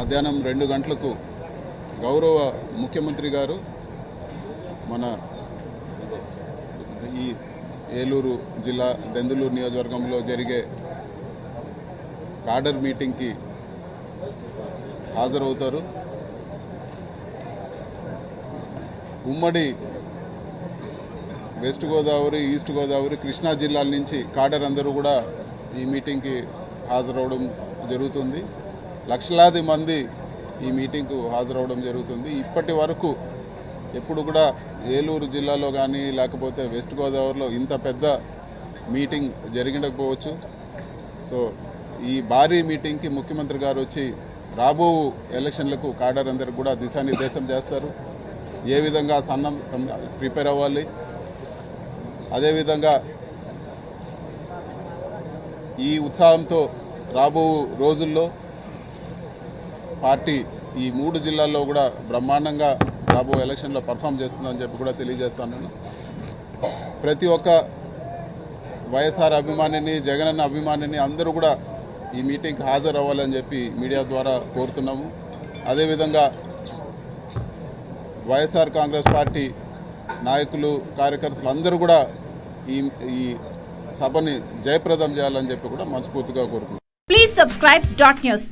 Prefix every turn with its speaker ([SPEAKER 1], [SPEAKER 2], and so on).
[SPEAKER 1] మధ్యాహ్నం రెండు గంటలకు గౌరవ ముఖ్యమంత్రి గారు మన ఈ ఏలూరు జిల్లా దెందులూరు నియోజకవర్గంలో జరిగే కాడర్ మీటింగ్కి హాజరవుతారు. ఉమ్మడి వెస్ట్ గోదావరి ఈస్ట్ గోదావరి కృష్ణా జిల్లాల నుంచి కాడర్ అందరూ కూడా ఈ మీటింగ్కి హాజరవడం జరుగుతుంది. లక్షలాది మంది ఈ మీటింగ్కు హాజరవడం జరుగుతుంది. ఇప్పటి వరకు ఎప్పుడు కూడా ఏలూరు జిల్లాలో కానీ లేకపోతే వెస్ట్ గోదావరిలో ఇంత పెద్ద మీటింగ్ జరిగకపోవచ్చు సో ఈ భారీ మీటింగ్కి ముఖ్యమంత్రి గారు వచ్చి రాబో ఎలక్షన్లకు కాడర్ కూడా దిశానిర్దేశం చేస్తారు. ఏ విధంగా సన్నం ప్రిపేర్ అవ్వాలి? అదేవిధంగా ఈ ఉత్సాహంతో రాబో రోజుల్లో పార్టీ ఈ మూడు జిల్లాల్లో కూడా బ్రహ్మాండంగా రాబో ఎలక్షన్లో పర్ఫామ్ చేస్తుందని చెప్పి కూడా తెలియజేస్తాను ప్రతి ఒక్క వైఎస్ఆర్ అభిమానిని జగనన్న అభిమానిని అందరూ కూడా ఈ మీటింగ్కి హాజరు అవ్వాలని చెప్పి మీడియా ద్వారా కోరుతున్నాము. అదేవిధంగా వైఎస్ఆర్ కాంగ్రెస్ పార్టీ నాయకులు కార్యకర్తలు అందరూ కూడా ఈ ఈ సభని జయప్రదం చేయాలని చెప్పి కూడా మనస్ఫూర్తిగా కోరుకుంటున్నాం.
[SPEAKER 2] Please subscribe dot news